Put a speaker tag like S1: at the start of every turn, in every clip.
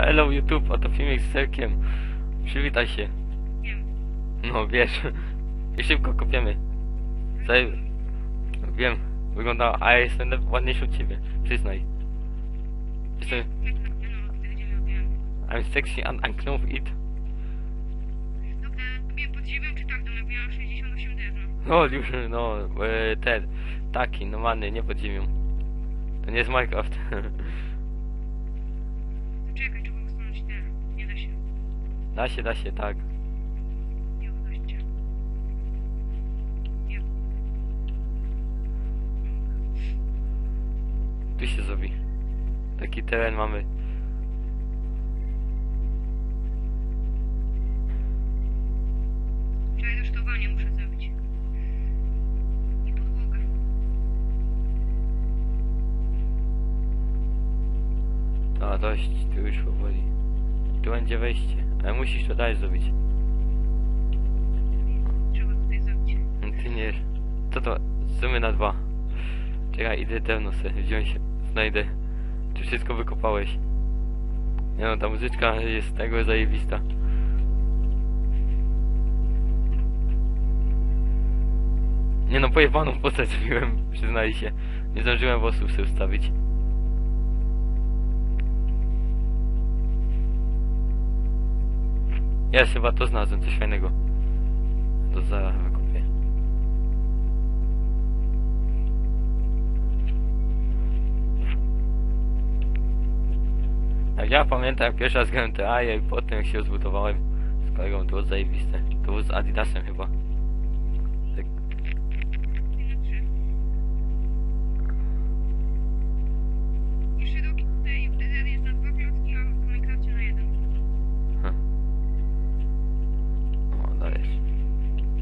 S1: Hello YouTube, oto filmik z Serkiem. Przywitaj się. No wiesz. I szybko kopiemy. Zaj... Wiem, wygląda, a ja jestem ładniejszy od ciebie. Przyznaj. Jestem... I'm sexy and I know it.
S2: Dobra, robię pod ziemią czy to nabiłam 68 drewna.
S1: No już, no, e, ten, taki, normalny, nie pod ziemią. To nie jest Minecraft.
S2: da się,
S1: da się, tak. Tu się zrobi. Taki teren mamy. A dość, tu już powoli. Tu będzie wejście. Ale musisz to dalej zrobić.
S2: Trzeba tutaj zrobić.
S1: Ty nie... Co to? Sumy na dwa. Czekaj, idę drewno sobie wziąć. Znajdę. Czy wszystko wykopałeś? Nie no, ta muzyczka jest tego zajebista. Nie no, pojebaną postać zrobiłem, przyznaj się. Nie zdążyłem włosów sobie ustawić. Jest, chyba to znalazłem, coś fajnego. To zaraz wykupię. Jak ja pamiętam, jak pierwszy raz grałem te i potem jak się zbudowałem z kolegą, to było zajebiste. To było z Adidasem chyba.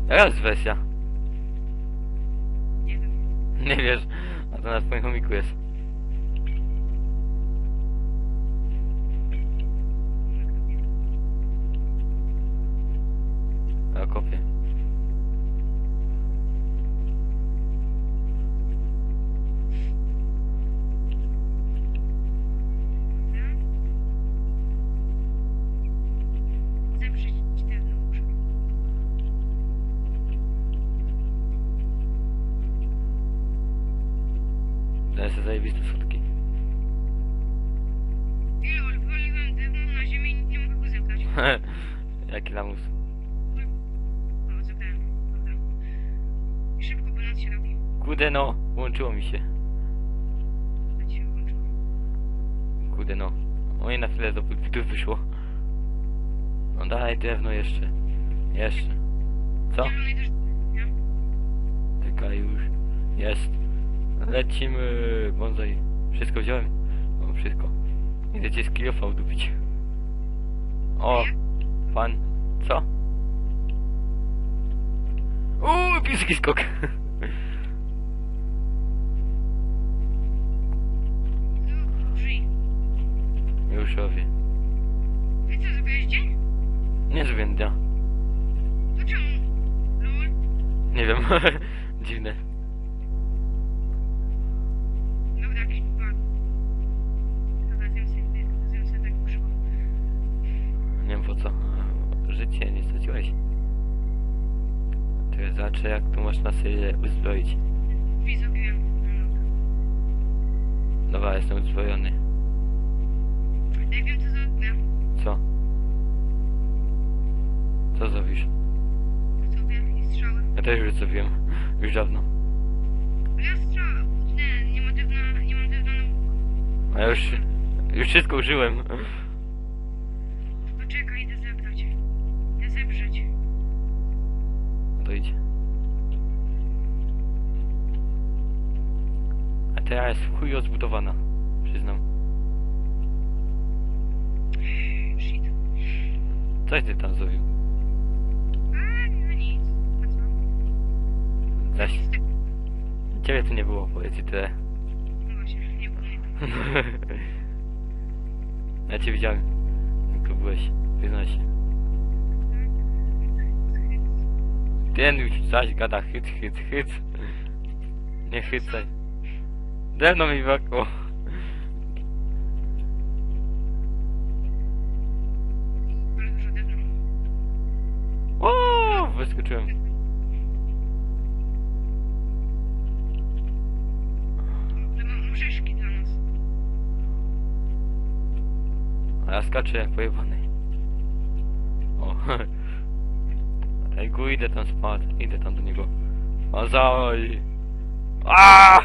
S1: Jaka jest wersja?
S2: Nie wiem.
S1: Nie wiesz, a to na twoim chomiku jest. Daję sobie zajebiste fotki.
S2: Ile odwaliłem drewno na ziemię i nie mogę go zebrać.
S1: Jaki lamus.
S2: O, zebrałem. Dobra. Szybko, bo noc się robi.
S1: Kude no, włączyło mi się. Kude no. Oj, na chwilę do pulpitu wyszło. No daj drewno jeszcze. Jeszcze. Co? Czekaj już. Jest. Lecimy. Bonsai. Wszystko wziąłem. No wszystko. Idę cię z kilofa udupić. O, pan. Co? Uuu, piski skok. Już robię.
S2: Co, zrobiłeś dzień?
S1: Nie zrobię dnia.
S2: To czemu? Lol.
S1: Nie wiem. Dziwne. Życie nie straciłeś. Teraz zobaczę jak tu można sobie uzbroić.
S2: Drzwi zrobiłem.
S1: Dobra, jestem uzbrojony.
S2: Co zrobię.
S1: Co? Co zrobisz? Ja też już zrobiłem. Już dawno.
S2: Ja. Nie, nie ma drewna, nie mam.
S1: A ja już... Już wszystko użyłem. A teraz jest w chuj rozbudowana. Przyznam.
S2: Shit.
S1: Coś ty tam zrobił?
S2: A, no nic. A co?
S1: Zaś... Ciebie tu nie było, powiedz i tyle.
S2: No właśnie, nie było
S1: ja cię widziałem. Jak tu byłeś. Przyznaj się. Ten już zaś gada hyt, hyt, hyt. Nie chycaj. Drewno mi
S2: wokół. O, wyskoczyłem.
S1: A ja skaczę pojebany. O, Ej, idę tam spać, idę tam do niego. Mazaj! A!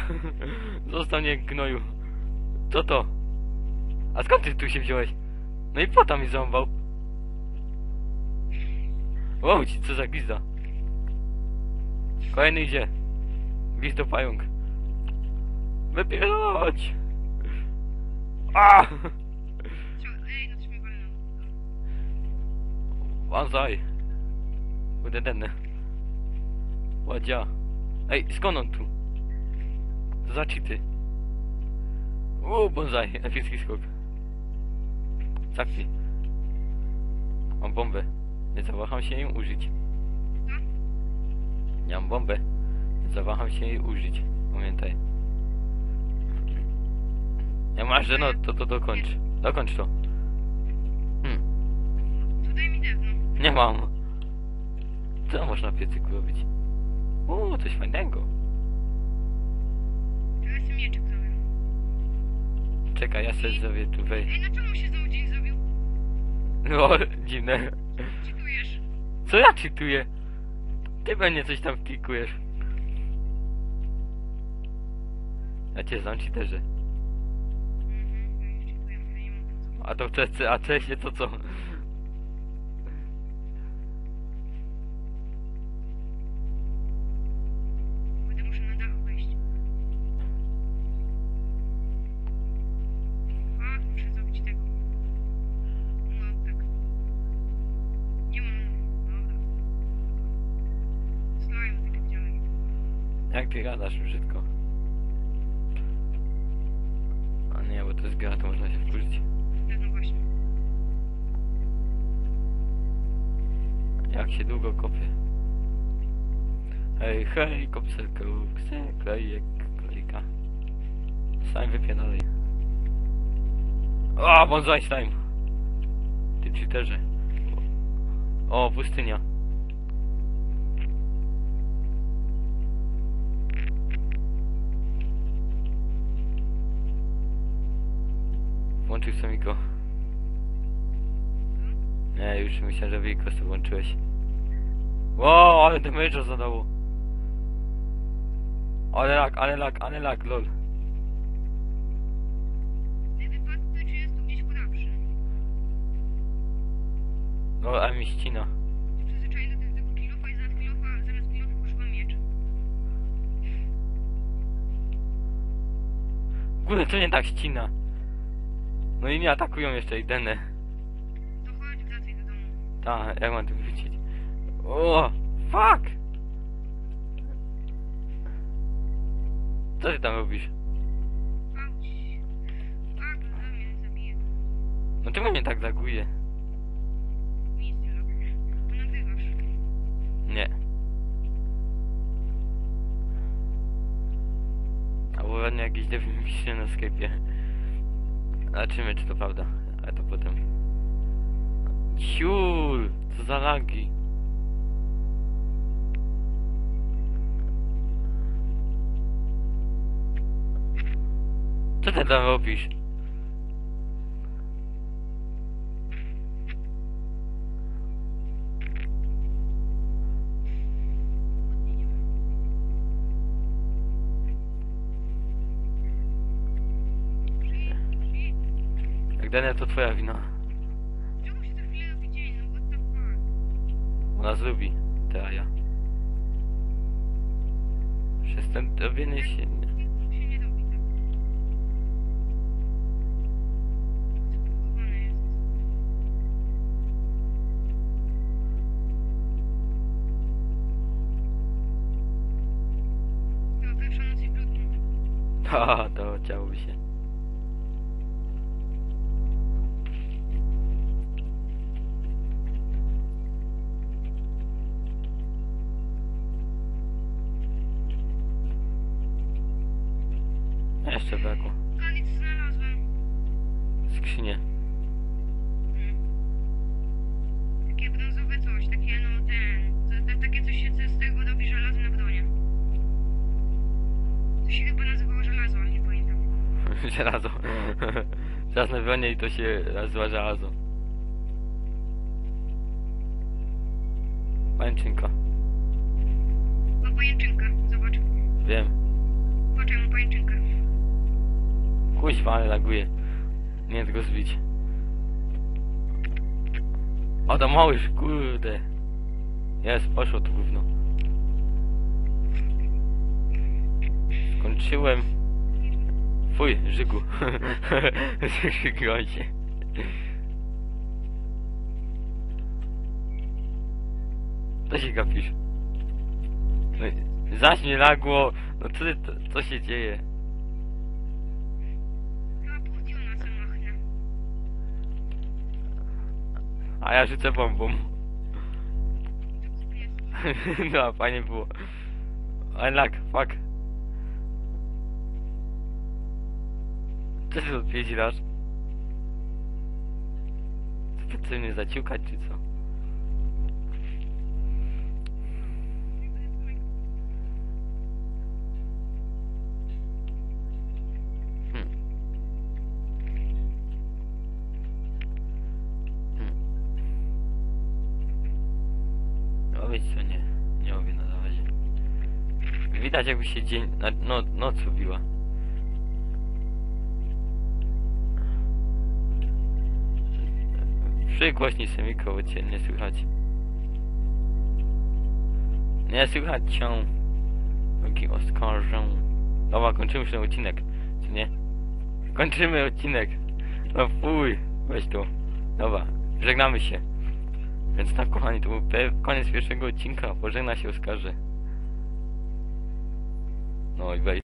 S1: Został mnie gnoju. Co to? A skąd ty tu się wziąłeś? No i po tam mi ząbał. Łódź, co za glizda. Kolejny idzie. Glizdo pająk. Wypierdolać! A! Banzai. Kurde denne. Ładzia. Ej, skąd on tu? Za cheaty? Uuu, bonsai. Epicki skok. Sakwi. Mam bombę. Nie zawaham się jej użyć. Ja mam bombę. Nie zawaham się jej użyć. Pamiętaj. Ja masz, że no, to to dokończ. Dokończ to. Hmm. Nie mam. Co można w piecyku robić? Uuu, coś fajnego. Czekaj, ja sobie zrobię tu wej.
S2: Ej, no czemu się znowu dzień zrobił?
S1: No, dziwne.
S2: Czytujesz?
S1: Co ja czytuję? Ty pewnie coś tam klikujesz. Ja cię znam cheaterze.
S2: Mhm, ja czytuję, nie po co.
S1: A to w CC, a CS to co?
S2: Jak
S1: ty gadasz brzydko? A nie, bo to jest gra, to można się wkurzyć.
S2: No właśnie.
S1: Jak się długo kopie. Hej, hej, kopselkę, chcę klejek, klejka. Slime wypie dalej. O, bonsai slime! Ty cheaterze. O, pustynia. Włączył Samiko. Nie, już myślałem, że Wiko sobie włączyłeś. Wow, ale damage'a zadało. Ale lag, ale lag, ale lag, lol.
S2: Ej, wypadł czy jest tu gdzieś chudawszy?
S1: No, a mi ścina. Kurde, co nie tak ścina? No i mnie atakują jeszcze i denne.
S2: To chodź, wracaj do domu.
S1: Ta, jak mam tu wrócić? O, fuck! Co ty tam robisz?
S2: Auć. Tak, no mnie.
S1: No czemu mnie tak zaguje?
S2: Nic nie robisz. Bo nagrywasz.
S1: Nie. Albo ładnie jakiś devil pisze na Skype'ie. Zobaczymy, czy to prawda. Ale to potem. Ciul! Co za lagi? Co ty tam robisz?
S2: No what the fuck?
S1: Ona zlubi. Te ja. Przez ten robienie się...
S2: nie tak. To.
S1: Ha, to chciałoby się. Jeszcze brakło.
S2: No, Tylko nic znalazłem.
S1: Skrzynie.
S2: Hmm. Takie brązowe coś, takie no ten... Takie coś się z tego robi żelazo na bronie. To się chyba nazywało
S1: żelazo, nie pamiętam. żelazo. Hmm. Żelazne bronie i to się nazywa żelazo. Pajęczynka.
S2: Ma pajęczynkę, zobacz.
S1: Wiem.
S2: Patrzę mu pajęczynkę.
S1: Kuźwa, ale laguje. Nie wiem tego zbić. O, to małyż, kurde. Jest, poszło to gówno. Skończyłem. Fuj, Żygu. Żygłem się. Co się gapisz? Zaś mnie lagło. No co, co się dzieje? A ja rzucę bombą. No, fajnie było. Lag, fuck. Co ty odwiedzilasz? Co ty mnie zaciukać, czy co? Wiecie co, nie, nie mówię na razie. Widać jakby się dzień, no, noc robiła. Przygłośnij sobie mikro, bo cię nie słychać. Nie słychać cię. Jaki oskarżę. Dobra, kończymy ten odcinek, czy nie? Kończymy odcinek. No fuj, weź tu. Dobra, żegnamy się. Więc tak, kochani, to był koniec pierwszego odcinka. Pożegna się Oskarze. No i wejdź.